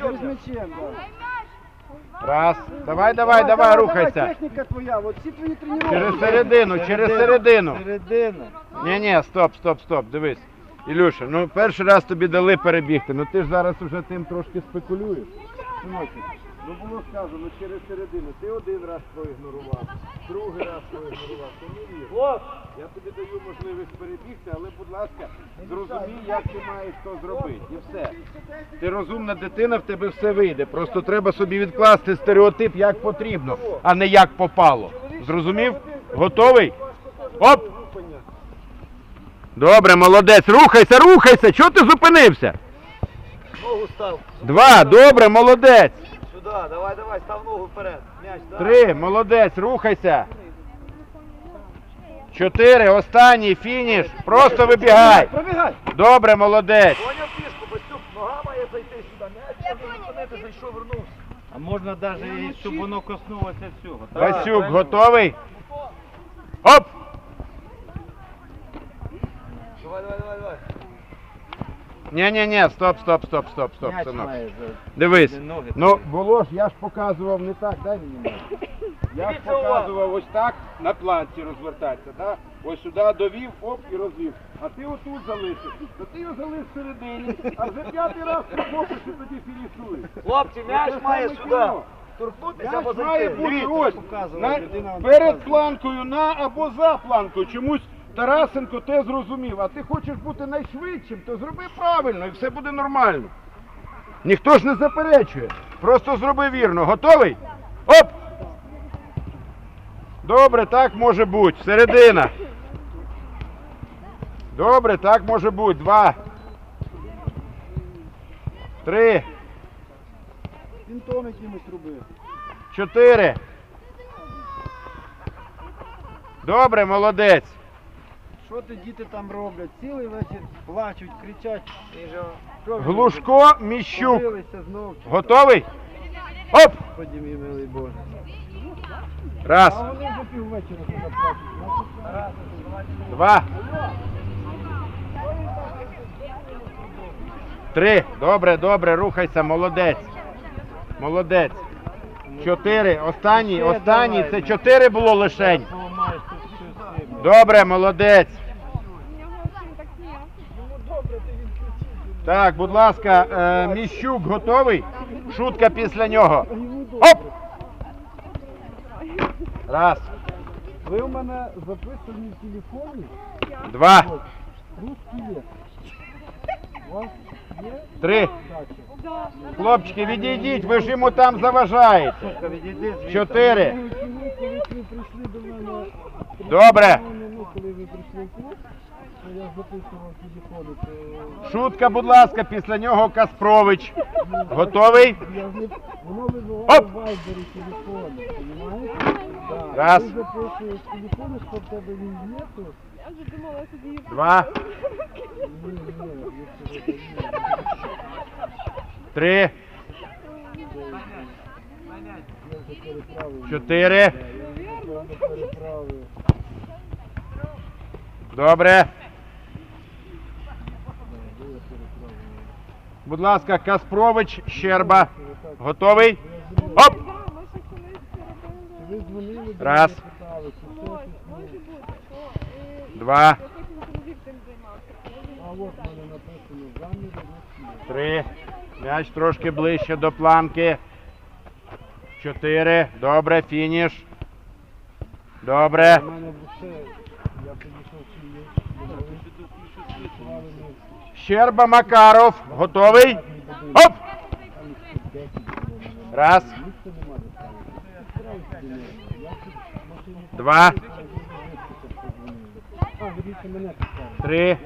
м'ячом. Через м'ячем, да. Раз. Давай, давай, давай, рухайся. Техніка твоя, от всі твої тренування. Через середину, через середину. Середину. Ні, ні, стоп, стоп, стоп, дивись. Ілюша, ну перший раз тобі дали перебігти, ну ти ж зараз уже тим трошки спекулюєш. Синочок, ну було сказано через середину. Ти один раз проігнорував, другий раз проігнорував. Це не. Хлоп, Я тобі даю можливість перебігти, але, будь ласка, зрозумій, як ти маєш то зробити. І все. Ти розумна дитина, в тебе все вийде. Просто треба собі відкласти стереотип, як потрібно, а не як попало. Зрозумів? Готовий? Оп! Добре, молодець. Рухайся, рухайся. Чого ти зупинився? ногу став. Два, добре, молодець. Сюди, давай, давай, став ногу вперед. М'яч, да. Три, молодець, рухайся. Чотири, останній, фініш. Просто вибігай. Пробігай. Добре, молодець. Поняв фішку, Бастюк, нога має зайти сюди. М'яч може зупинити, зайшов, вернувся. А можна навіть, щоб воно коснулося всього. Васюк, готовий? Оп! Давай, давай, давай, давай. Ні-ні-ні, стоп, стоп, стоп, стоп, стоп, М'яч синок. має за- Дивись. ноги. Ну, було ж, я ж показував не так, дай мені. м'яч. Я ж Дивіться, показував ось так на планці розвертатися, да? Ось сюди довів, оп і розвів. А ти отут залишив. То ти його залиш всередині, а вже п'ятий раз проходиш і тоді фінішуєш. Хлопці, м'яч Це має саме сюди. кіно. Торкнутися М'яч має зайти. бути ось, на- перед планкою на або за планкою. Чомусь Тарасенко те зрозумів, а ти хочеш бути найшвидшим, то зроби правильно і все буде нормально. Ніхто ж не заперечує. Просто зроби вірно. Готовий? Оп! Добре, так може бути. Середина. Добре, так може бути. Два. Три. Пінтом якимось робив. Чотири. Добре, молодець. Що ти діти там роблять? Цілий вечір плачуть, кричать. Глушко Міщук. Побилися знов. Готовий? Оп! Господи мій милий Боже. Раз, А вони вже піввечора туди плачуть. Два. Три. Добре, добре, рухайся, молодець. Молодець. Чотири. Останній, останній. Це чотири було лишень. Поламаєш тут всю силу. Добре, молодець. Так, будь ласка, е, Міщук готовий? Шутка після нього. Оп! Раз, Ви у мене записані в телефоні. два, Русський є. У вас є три. Хлопчики, відійдіть, ви ж йому там заважаєте. Чотири. Коли ви прийшли до мене, Добре. ну, коли ви прийшли в клуб, я Шутка, будь ласка, після нього Каспрович. Готовий? я воно вибивало Оп! в вайбері телефони, розумієте? Да. Раз. Ти записуєш телефони, що в тебе він є, то Два, ні, ні, якщо ви ні. три, Я вже переправив. чотири. Я вже. Добре. Будь ласка, Каспрович, Щерба. Готовий? Оп! Раз. Два, три. М'яч трошки ближче до планки. Чотири. Добре, фініш. Добре. Щерба Макаров. Готовий? Оп! Раз. Два. Три.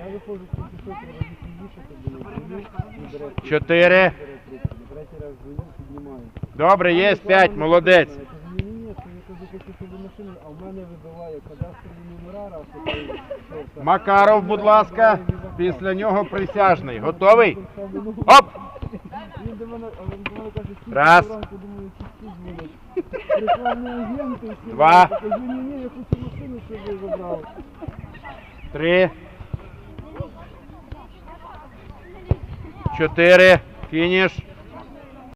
Чотири. Добре, є п'ять. Молодець. Макаров, будь ласка. Після нього присяжний. Готовий? Оп! Він до мене, він до мене каже, «Скільки Раз. думаю, чи всі Два. дзвонять. Кажу, ні, машину, щоб ви. Три. Чотири. Фініш.